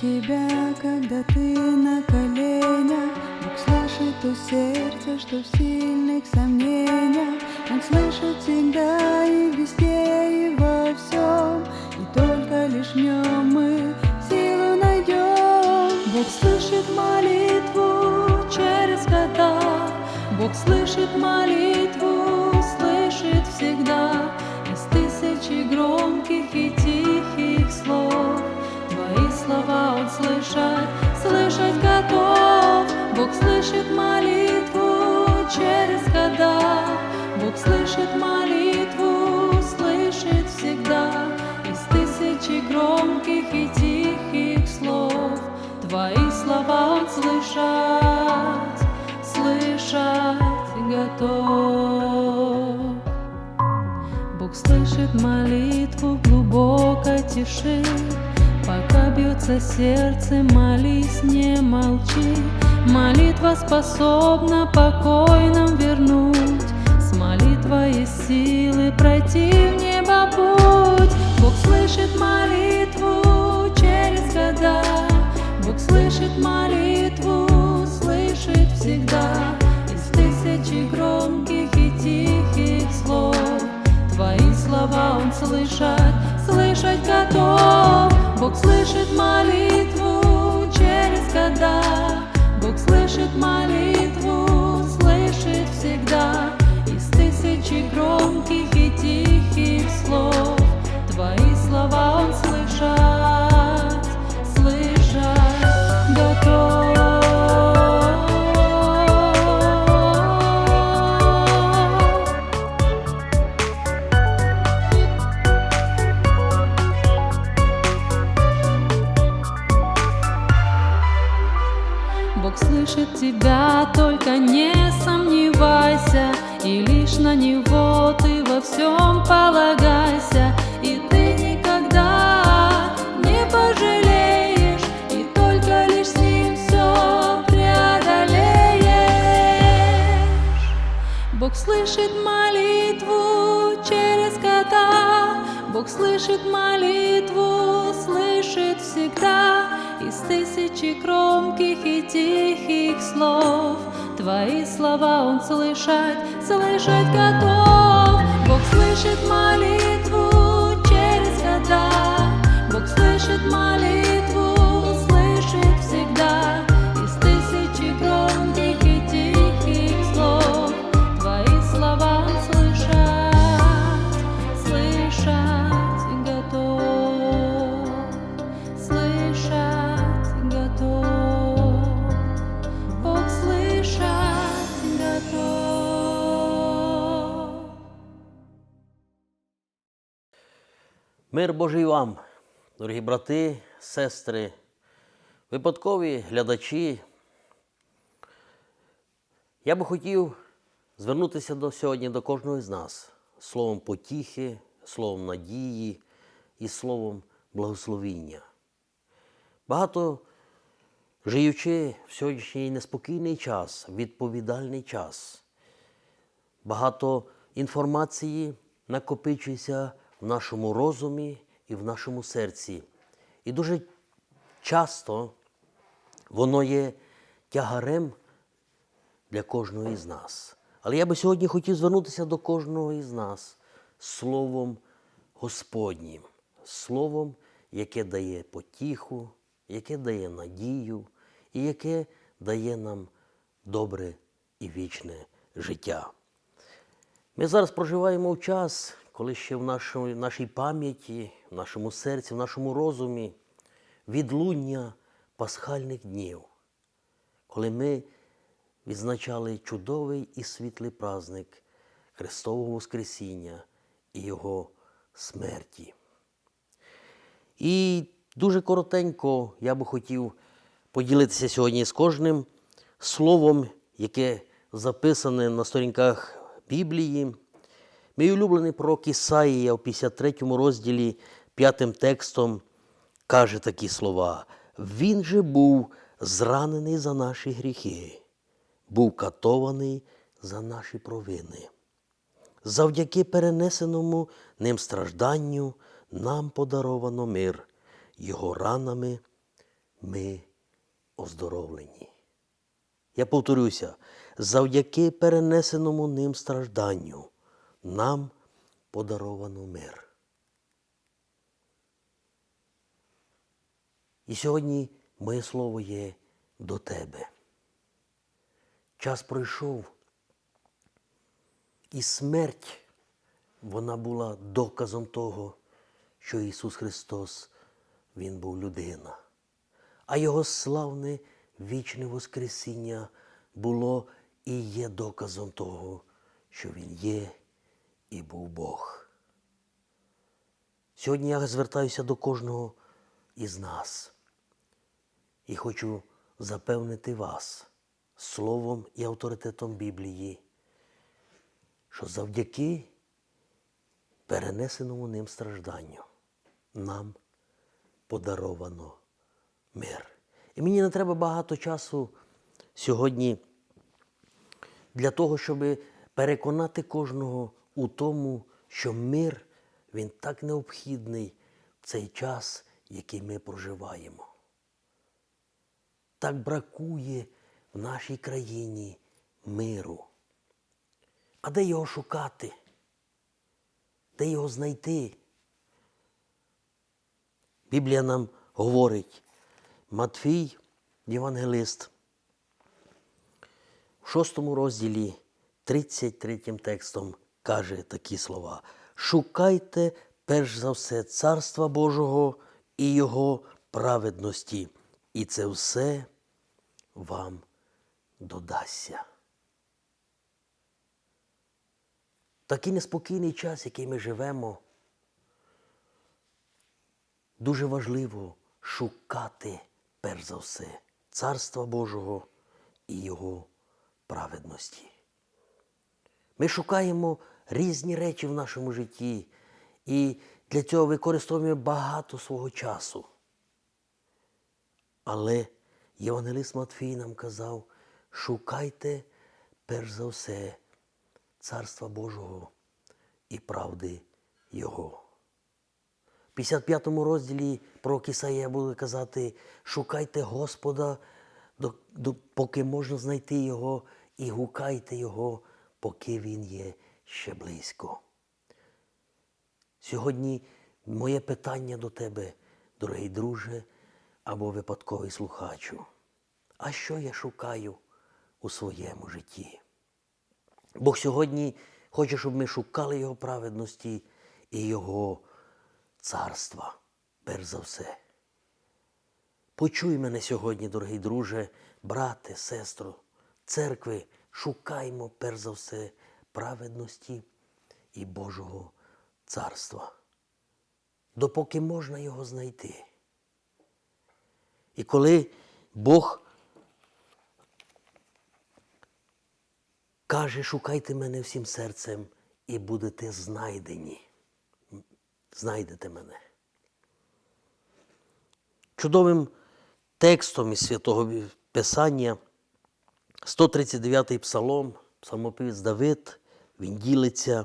Тебя, когда ты на коленях. Бог слышит то сердце, что в сильных сомнениях. Он слышит всегда и везде, и во всем. И только лишь в нем мы силу найдем. Бог слышит молитву через года Бог слышит молитву, слышит молитву, слышит всегда Из тысячи громких и тихих слов. Твои слова Он слышать, слышать готов. Бог слышит молитву глубокой тиши. Пока бьется сердце, молись, не молчи. Молитва способна покой нам вернуть С молитвой есть силы пройти в небо путь. Бог слышит молитву через года. Бог слышит молитву, слышит всегда. Из тысячи громких и тихих слов Твои слова Он слышать, слышать готов. Бог слышит молитву через года. Бог слышит молитву, тысячи громких и тихих слов Твои слова Он слышать, слышать готов Бог слышит тебя, только не Бог слышит молитву через года, Бог слышит молитву, слышит всегда Из тысячи громких и тихих слов. Твои слова Он слышать, слышать готов. Бог слышит молитву Мир Божий вам, дорогі брати, сестри, випадкові глядачі. Я би хотів звернутися до сьогодні до кожного з нас словом потіхи, словом надії і словом благословіння. Багато живучи в сьогоднішній неспокійний час, відповідальний час, багато інформації накопичується в нашому розумі і в нашому серці. І дуже часто воно є тягарем для кожного із нас. Але я би сьогодні хотів звернутися до кожного із нас словом Господнім, словом, яке дає потіху, яке дає надію і яке дає нам добре і вічне життя. Ми зараз проживаємо в час, коли ще в нашій, нашій пам'яті, в нашому серці, в нашому розумі відлуння пасхальних днів, коли ми відзначали чудовий і світлий праздник Христового Воскресіння і Його смерті. І дуже коротенько я би хотів поділитися сьогодні з кожним словом, яке записане на сторінках Біблії. Мій улюблений пророк Ісаїя у 53 розділі п'ятим текстом каже такі слова: Він же був зранений за наші гріхи, був катований за наші провини. Завдяки перенесеному ним стражданню нам подаровано мир, його ранами ми оздоровлені. Я повторюся, завдяки перенесеному ним стражданню нам подаровано мир. І сьогодні моє слово є до тебе. Час пройшов, і смерть вона була доказом того, що Ісус Христос Він був людина. А Його славне вічне Воскресіння було і є доказом того, що Він є і був Бог. Сьогодні я звертаюся до кожного із нас і хочу запевнити вас словом і авторитетом Біблії, що завдяки перенесеному ним стражданню нам подаровано мир. І мені не треба багато часу сьогодні для того, щоб переконати кожного у тому, що мир він так необхідний в цей час, який ми проживаємо. Так бракує в нашій країні миру. А де його шукати? Де його знайти? Біблія нам говорить, Матфій, Євангелист, в шостому розділі 33 текстом каже такі слова: Шукайте перш за все Царства Божого і Його праведності, і це все вам додасться. Такий неспокійний час, який ми живемо, дуже важливо шукати перш за все Царства Божого і Його праведності. Ми шукаємо різні речі в нашому житті, і для цього використовуємо багато свого часу. Але Євангелист Матфій нам казав, шукайте перш за все Царства Божого і правди Його. В 55 розділі про Ісаїя буде казати, шукайте Господа, поки можна знайти Його, і гукайте Його, поки Він є ще близько. Сьогодні моє питання до тебе, дорогий друже або випадковий слухачу. А що я шукаю у своєму житті? Бог сьогодні хоче, щоб ми шукали Його праведності і Його царства, перш за все. Почуй мене сьогодні, дорогий друже, брате, сестро, церкви, шукаймо перш за все праведності і Божого царства, допоки можна його знайти. І коли Бог каже, шукайте мене всім серцем і будете знайдені. Знайдете мене. Чудовим текстом із святого Писання 139-й псалом, псалмопівець Давид, він ділиться.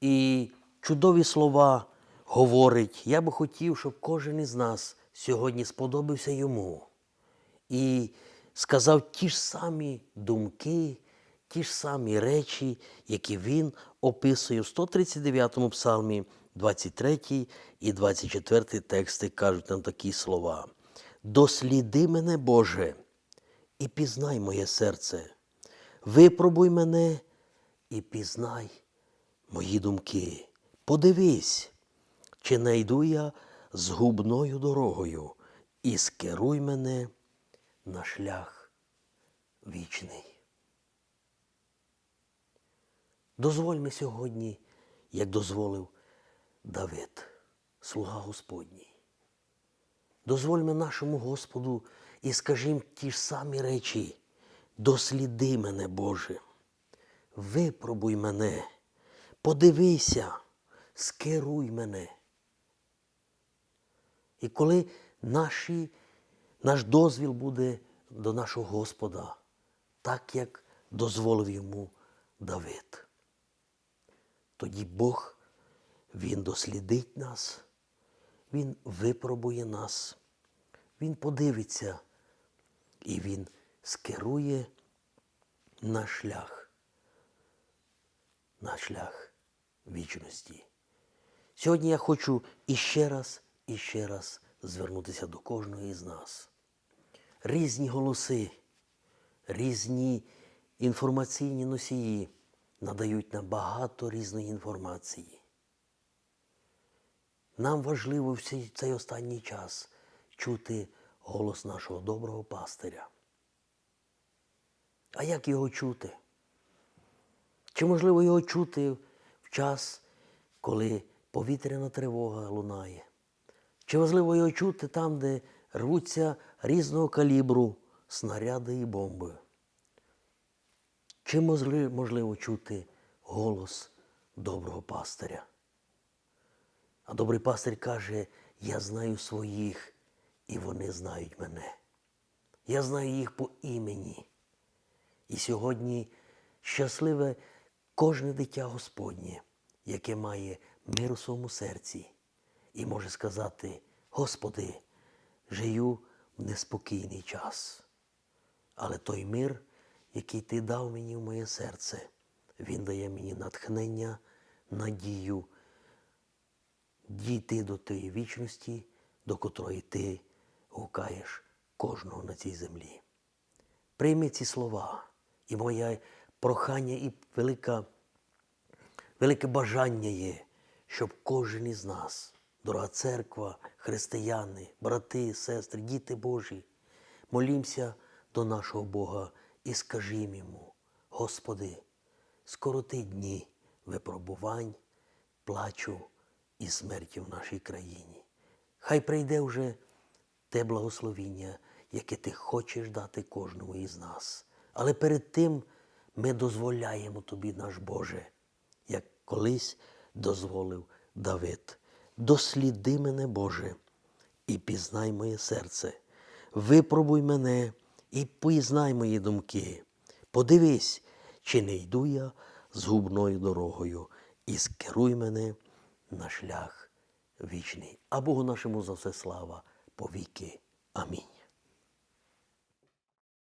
І чудові слова говорить. Я би хотів, щоб кожен із нас сьогодні сподобався йому і сказав ті ж самі думки, ті ж самі речі, які він описує в 139-му псалмі, 23 і 24 тексти кажуть нам такі слова. Досліди мене, Боже, і пізнай моє серце. Випробуй мене і пізнай мої думки. Подивись, чи найду я згубною дорогою і скеруй мене на шлях вічний. Дозволь ми сьогодні, як дозволив Давид, слуга Господній. Дозвольмо нашому Господу і скажімо ті ж самі речі. Досліди мене, Боже, випробуй мене, подивися, скеруй мене. І коли наші, наш дозвіл буде до нашого Господа, так як дозволив йому Давид, тоді Бог, Він дослідить нас, Він випробує нас, Він подивиться і Він скерує на шлях, на шлях вічності. Сьогодні я хочу іще раз, іще раз звернутися до кожного із нас. Різні голоси, різні інформаційні носії надають нам багато різної інформації. Нам важливо в цей останній час чути голос нашого доброго пастиря. А як його чути? Чи можливо його чути в час, коли повітряна тривога лунає? Чи можливо його чути там, де рвуться різного калібру снаряди і бомби? Чи можли- можливо чути голос доброго пастиря? А добрий пастир каже: Я знаю своїх, і вони знають мене. Я знаю їх по імені. І сьогодні щасливе кожне дитя Господнє, яке має мир у своєму серці і може сказати: Господи, жию в неспокійний час. Але той мир, який Ти дав мені в моє серце, він дає мені натхнення, надію дійти до тієї вічності, до котрої ти гукаєш кожного на цій землі. Прийми ці слова, і моє прохання і велика, велике бажання є, щоб кожен із нас, дорога церква, християни, брати, сестри, діти Божі, молімося до нашого Бога і скажімо йому, Господи, скороти дні випробувань, плачу і смерті в нашій країні. Хай прийде вже те благословіння, яке ти хочеш дати кожному із нас. Але перед тим ми дозволяємо тобі, наш Боже, як колись дозволив Давид. Досліди мене, Боже, і пізнай моє серце. Випробуй мене і пізнай мої думки. Подивись, чи не йду я згубною дорогою, і скеруй мене на шлях вічний. А Богу нашому за все слава povique. amei